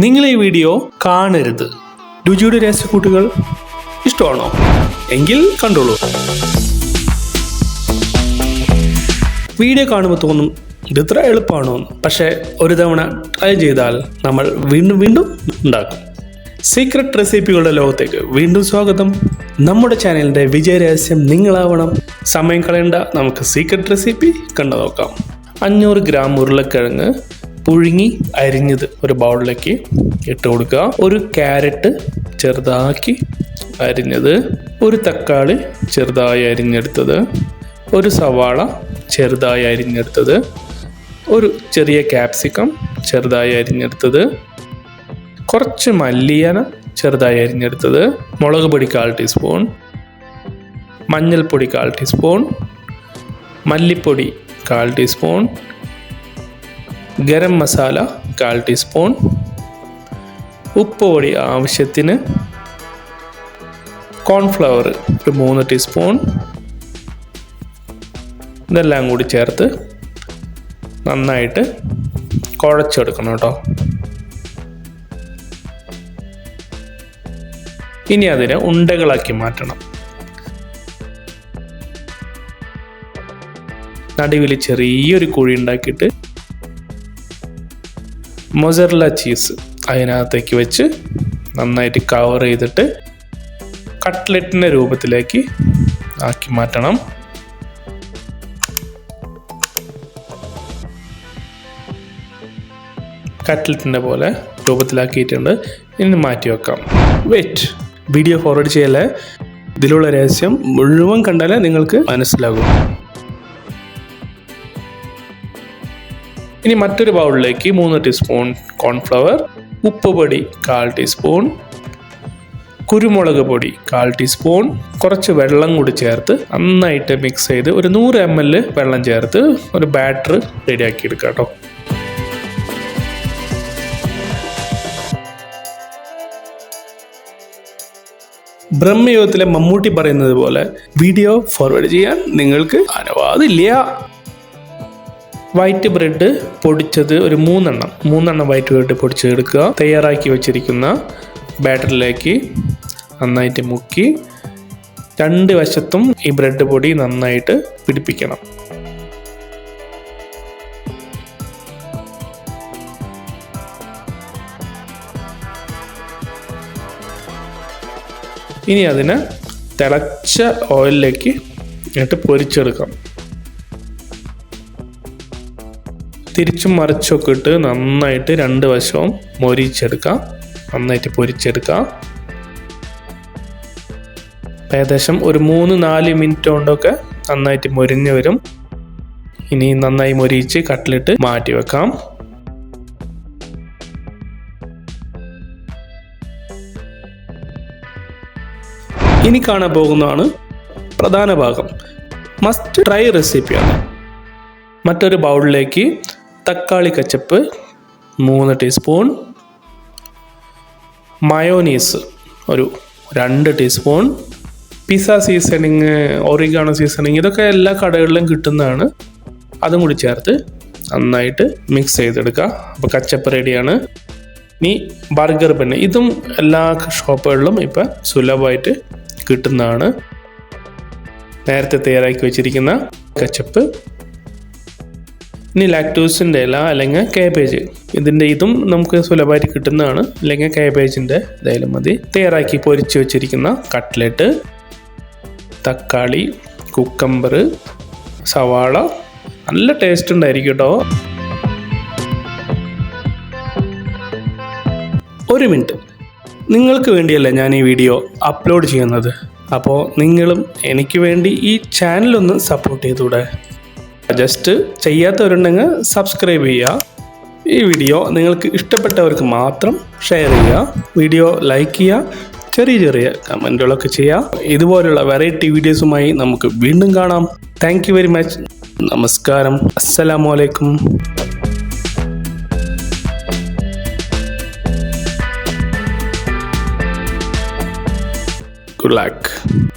നിങ്ങൾ ഈ വീഡിയോ കാണരുത്. രുചിയുടെ രഹസ്യക്കൂട്ടുകൾ ഇഷ്ടമാണോ? എങ്കിൽ കണ്ടോളൂ. വീഡിയോ കാണുമ്പോൾ തോന്നും ഇതിത്ര എളുപ്പമാണോ പക്ഷേ ഒരു തവണ ട്രൈ ചെയ്താൽ നമ്മൾ വീണ്ടും വീണ്ടും ഉണ്ടാക്കും. സീക്രട്ട് റെസിപ്പികളുടെ ലോകത്തേക്ക് വീണ്ടും സ്വാഗതം. നമ്മുടെ ചാനലിന്റെ വിജയരഹസ്യം നിങ്ങളാവണം. സമയം കളയണ്ട നമുക്ക് സീക്രട്ട് റെസിപ്പി കണ്ടു നോക്കാം. അഞ്ഞൂറ് ഗ്രാം ഉരുളക്കിഴങ്ങ് പുഴുങ്ങി അരിഞ്ഞത് ഒരു ബൗളിലേക്ക് ഇട്ട് കൊടുക്കുക. ഒരു ക്യാരറ്റ് ചെറുതാക്കി അരിഞ്ഞത് ഒരു തക്കാളി ചെറുതായി അരിഞ്ഞെടുത്തത് ഒരു സവാള ചെറുതായി അരിഞ്ഞെടുത്തത് ഒരു ചെറിയ ക്യാപ്സിക്കം ചെറുതായി അരിഞ്ഞെടുത്തത് കുറച്ച് മല്ലിയന ചെറുതായി അരിഞ്ഞെടുത്തത് മുളക് പൊടി കാൽ ടീസ്പൂൺ മഞ്ഞൾപ്പൊടി കാൽ ടീസ്പൂൺ മല്ലിപ്പൊടി കാൽ ടീസ്പൂൺ ഗരം മസാല കാൽ ടീസ്പൂൺ. ഉപ്പ് പൊടി ആവശ്യത്തിന് കോൺഫ്ലവർ ഒരു മൂന്ന് ടീസ്പൂൺ. ഇതെല്ലാം കൂടി ചേർത്ത് നന്നായിട്ട് കുഴച്ചെടുക്കണം കേട്ടോ. ഇനി അതിനെ ഉണ്ടകളാക്കി മാറ്റണം. നടുവിൽ ചെറിയൊരു കുഴി ഉണ്ടാക്കിയിട്ട് മൊസറല ചീസ് അതിനകത്തേക്ക് വെച്ച് നന്നായിട്ട് കവർ ചെയ്തിട്ട് കട്ട്ലറ്റിന്റെ രൂപത്തിലേക്ക് ആക്കി മാറ്റണം. കട്ട്ലറ്റിന്റെ പോലെ രൂപത്തിലാക്കിയിട്ടുണ്ട്. ഇനി മാറ്റി വെക്കാം. വെയിറ്റ് വീഡിയോ ഫോർവേഡ് ചെയ്യല്ലേ? ഇതിലുള്ള രഹസ്യം മുഴുവൻ കണ്ടാലേ നിങ്ങൾക്ക് മനസ്സിലാകും. ഇനി മറ്റൊരു ബൗളിലേക്ക് മൂന്ന് ടീസ്പൂൺ കോൺഫ്ലവർ ഉപ്പ് പൊടി കാൽ ടീസ്പൂൺ കുരുമുളക് പൊടി കാൽ ടീസ്പൂൺ കുറച്ച് വെള്ളം കൂടി ചേർത്ത് നന്നായിട്ട് മിക്സ് ചെയ്ത് ഒരു നൂറ് എം എൽ വെള്ളം ചേർത്ത് ഒരു ബാറ്റർ റെഡിയാക്കി എടുക്കാം കേട്ടോ. ബ്രഹ്മയുഗത്തിലെ മമ്മൂട്ടി പറയുന്നത് പോലെ വീഡിയോ ഫോർവേഡ് ചെയ്യാൻ നിങ്ങൾക്ക് അനുവാദമില്ല. വൈറ്റ് ബ്രെഡ് പൊടിച്ചത് ഒരു മൂന്നെണ്ണം. മൂന്നെണ്ണം വൈറ്റ് ബ്രെഡ് പൊടിച്ചെടുക്കുക. തയ്യാറാക്കി വെച്ചിരിക്കുന്ന ബാറ്ററിലേക്ക് നന്നായിട്ട് മുക്കി രണ്ട് വശത്തും ഈ ബ്രെഡ് പൊടി നന്നായിട്ട് പിടിപ്പിക്കണം. ഇനി അതിനെ തിളച്ച ഓയിലിലേക്ക് ഇട്ട് പൊരിച്ചെടുക്കാം. തിരിച്ചും മറിച്ചൊക്കെ ഇട്ട് നന്നായിട്ട് രണ്ട് വശവും മൊരിച്ചെടുക്കാം. നന്നായിട്ട് പൊരിച്ചെടുക്കാം. ഏകദേശം ഒരു മൂന്ന് നാല് മിനിറ്റ് കൊണ്ടൊക്കെ നന്നായിട്ട് മൊരിഞ്ഞ് വരും. ഇനി നന്നായി മൊരിച്ച് കട്ടിലിട്ട് മാറ്റി വെക്കാം. ഇനി കാണാൻ പോകുന്നതാണ് പ്രധാന ഭാഗം. മസ്റ്റ് ട്രൈ റെസിപ്പിയാണ് മറ്റൊരു ബൗളിലേക്ക് തക്കാളി കച്ചപ്പ് മൂന്ന് ടീസ്പൂൺ മയോനീസ് ഒരു രണ്ട് teaspoon pizza seasoning oregano seasoning ഇതൊക്കെ എല്ലാ കടകളിലും കിട്ടുന്നതാണ്. അതും കൂടി ചേർത്ത് നന്നായിട്ട് മിക്സ് ചെയ്തെടുക്കുക. അപ്പോൾ കച്ചപ്പ് റെഡിയാണ് ഇനി ബർഗർ പിന്നെ ഇതും എല്ലാ ഷോപ്പുകളിലും ഇപ്പം സുലഭമായിട്ട് കിട്ടുന്നതാണ്. നേരത്തെ തയ്യാറാക്കി വെച്ചിരിക്കുന്ന കച്ചപ്പ്. ഇനി ലാക്ടോസിന്റെ ഇല അല്ലെങ്കിൽ കേബേജ് ഇതിന്റെ ഇതും നമുക്ക് സുലഭമായിട്ട് കിട്ടുന്നതാണ്. അല്ലെങ്കിൽ കാബേജിന്റെ ഇതായാലും മതി. തയ്യാറാക്കി പൊരിച്ച് വെച്ചിരിക്കുന്ന കട്ട്ലറ്റ് തക്കാളി കുക്കമ്പർ സവാള. നല്ല ടേസ്റ്റ് ഉണ്ടായിരിക്കും കേട്ടോ. ഒരു മിനിറ്റ്. നിങ്ങൾക്ക് വേണ്ടിയല്ല ഞാൻ ഈ വീഡിയോ അപ്ലോഡ് ചെയ്യുന്നത്? അപ്പോൾ നിങ്ങളും എനിക്ക് വേണ്ടി ഈ ചാനലൊന്ന് സപ്പോർട്ട് ചെയ്തൂടെ ജസ്റ്റ് ചെയ്യാത്തവരുണ്ടെങ്കിൽ സബ്സ്ക്രൈബ് ചെയ്യുക. ഈ വീഡിയോ നിങ്ങൾക്ക് ഇഷ്ടപ്പെട്ടവർക്ക് മാത്രം ഷെയർ ചെയ്യുക. വീഡിയോ ലൈക്ക് ചെയ്യുക. ചെറിയ ചെറിയ കമന്റുകളൊക്കെ ചെയ്യുക. ഇതുപോലുള്ള വെറൈറ്റി വീഡിയോസുമായി നമുക്ക് വീണ്ടും കാണാം. താങ്ക് വെരി മച്ച് നമസ്കാരം. അസ്സലാമു അലൈക്കും ഗുഡ് ലക്ക്